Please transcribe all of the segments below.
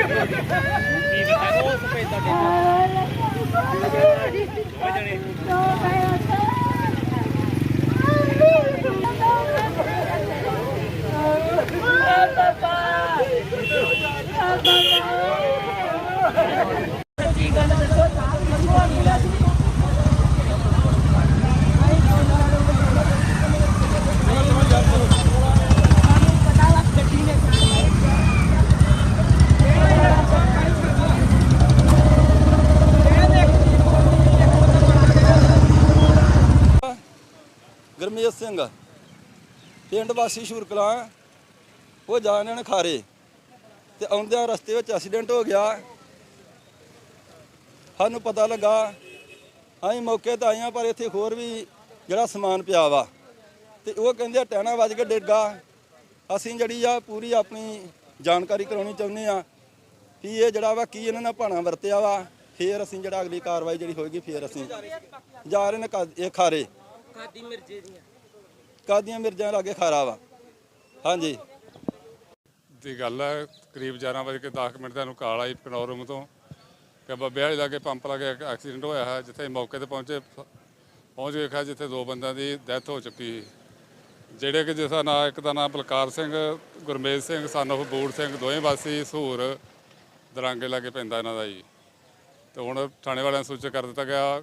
Papa! Papa! Singh ਪਿੰਡ ਵਾਸੀ ਸ਼ੁਰਕਲਾ ਉਹ ਜਾ ਰਹੇ ਨੇ ਖਾਰੇ ਤੇ ਆਉਂਦਿਆਂ ਰਸਤੇ ਵਿੱਚ ਐਕਸੀਡੈਂਟ ਹੋ ਗਿਆ। ਸਾਨੂੰ ਪਤਾ ਲੱਗਾ, ਅਸੀਂ ਮੌਕੇ ਤੇ ਆਏ ਹਾਂ, ਪਰ ਇੱਥੇ ਹੋਰ ਵੀ ਜਿਹੜਾ ਸਮਾਨ ਪਿਆ ਵਾ। ਤੇ ਉਹ ਕਹਿੰਦੇ ਆ ਟਹਿਣਾ ਵੱਜ ਕੇ ਡੇਗਾ ਅਸੀਂ ਜਿਹੜੀ ਆ ਪੂਰੀ ਆਪਣੀ ਜਾਣਕਾਰੀ ਕਰਾਉਣੀ ਚਾਹੁੰਦੇ ਆ ਕਿ ਇਹ ਜਿਹੜਾ ਵਾ ਕੀ ਇਹਨਾਂ ਨੇ ਭਾਣਾ ਵਰਤਿਆ ਵਾ, ਫੇਰ ਅਸੀਂ ਜਿਹੜਾ ਅਗਲੀ ਕਾਰਵਾਈ ਜਿਹੜੀ ਹੋਏਗੀ, ਫੇਰ ਅਸੀਂ ਜਾ ਰਹੇ ਨੇ ਇਹ ਖਾਰੇ ਕਾਦੀ ਮਿਰਜੇ ਦੀਆਂ। ਕਾਦੀਆਂ ਮਿਰਜ਼ਾਂ ਲਾਗੇ ਖਾਰਾ ਵਾ? ਹਾਂਜੀ। ਦੀ ਗੱਲ ਹੈ, ਕਰੀਬ 11 ਵਜੇ ਕੇ 10 ਮਿੰਟ ਦਾ ਨੂੰ ਕਾਲ ਆਈ ਪਨੋਰਮ ਤੋਂ, ਕਿ ਬੱਬੇ ਵਾਲੀ ਲਾਗੇ ਪੰਪ ਲਾਗੇ ਇੱਕ ਐਕਸੀਡੈਂਟ ਹੋਇਆ ਹੈ, ਜਿੱਥੇ ਮੌਕੇ ਤੇ ਪਹੁੰਚੇ, ਪਹੁੰਚ ਕੇ ਵੇਖਿਆ ਜਿੱਥੇ ਦੋ ਬੰਦਿਆਂ ਦੀ ਡੈਥ ਹੋ ਚੁੱਕੀ ਸੀ। ਜਿਹੜੇ ਕਿ ਜਿਸ ਦਾ ਨਾਂ, ਇੱਕ ਦਾ ਨਾਮ ਬਲਕਾਰ ਸਿੰਘ, ਗੁਰਮੇਜ ਸਿੰਘ ਸਨ of ਬੂੜ ਸਿੰਘ, ਦੋਵੇਂ ਵਾਸੀ ਸਹੂਰ ਦਰਾਂਗੇ ਲਾਗੇ ਪੈਂਦਾ ਇਹਨਾਂ ਦਾ ਜੀ। ਤੇ ਹੁਣ ਥਾਣੇ ਵਾਲਿਆਂ ਨੂੰ ਸੂਚਿਤ ਕਰ ਦਿੱਤਾ ਗਿਆ,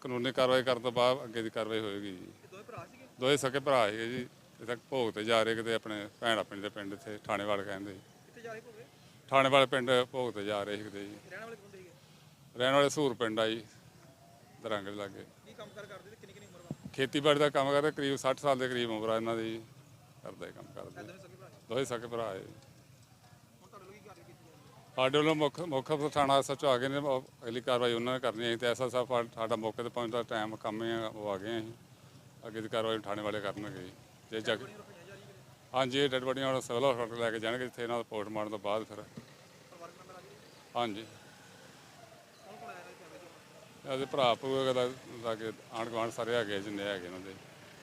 ਕਾਨੂੰਨੀ ਕਾਰਵਾਈ ਕਰਨ ਤੋਂ ਬਾਅਦ ਅੱਗੇ ਦੀ ਕਾਰਵਾਈ ਹੋਏਗੀ ਜੀ। ਦੋਵੇਂ ਸਕੇ ਭਰਾ ਸੀਗੇ ਜੀ ਇਹ ਤੱਕ ਭੋਗ ਤੇ ਜਾ ਰਹੇ ਕਿਤੇ ਆਪਣੇ ਭੈਣ ਆਪਣੀ ਦੇ ਪਿੰਡ ਇੱਥੇ ਥਾਣੇ ਵਾਲੇ ਕਹਿੰਦੇ ਜੀ ਥਾਣੇ ਵਾਲੇ ਪਿੰਡ ਭੋਗ ਤੇ ਜਾ ਰਹੇ ਸੀ ਕਿਤੇ ਜੀ। ਰਹਿਣ ਵਾਲੇ ਸੂਰ ਪਿੰਡ ਆ ਜੀ ਦਰੰਗ ਦੇ ਲਾਗੇ। ਖੇਤੀਬਾੜੀ ਦਾ ਕੰਮ ਕਰਦੇ ਕਰੀਬ 60 ਸਾਲ ਦੇ ਕਰੀਬ ਉਮਰ ਆ ਇਹਨਾਂ ਦੀ ਕਰਦਾ ਕੰਮ ਕਰਦੇ। ਦੋਵੇਂ ਸਕੇ ਭਰਾ ਹੈ ਸਾਡੇ ਵੱਲੋਂ ਮੁੱਖ ਮੁੱਖ ਥਾਣਾ ਸੱਚੋ ਆ ਗਏ ਨੇ ਅਗਲੀ ਕਾਰਵਾਈ ਉਹਨਾਂ ਨੇ ਕਰਨੀ ਹੈ। ਤੇ ਐਸਾ ਸਾਹਿਬ ਸਾਡਾ ਮੌਕੇ ਤੇ ਪਹੁੰਚਦਾ ਟਾਈਮ ਕੰਮ ਹੀ ਆ, ਉਹ ਆ ਗਏ ਅਸੀਂ। ਅੱਗੇ ਦੀ ਕਾਰਵਾਈ ਥਾਣੇ ਵਾਲੇ ਕਰਨਗੇ ਜੀ। ਜੇ ਕੇ ਹਾਂਜੀ, ਇਹ ਡੈਡ ਬੋਡੀਆਂ ਹੁਣ ਸਿਵਲ ਹਸਪਤਾਲ ਲੈ ਕੇ ਜਾਣਗੇ, ਜਿੱਥੇ ਇਹਨਾਂ ਦਾ ਪੋਸਟ ਮਾਰਨ ਤੋਂ ਬਾਅਦ ਫਿਰ। ਹਾਂਜੀ। ਇਹਦੇ ਭਰਾ ਭੂਆ ਦਾ ਲਾਗੇ ਆਂਢ ਗੁਆਂਢ ਸਾਰੇ ਹੈਗੇ ਜਿੰਨੇ ਹੈਗੇ ਇਹਨਾਂ ਦੇ।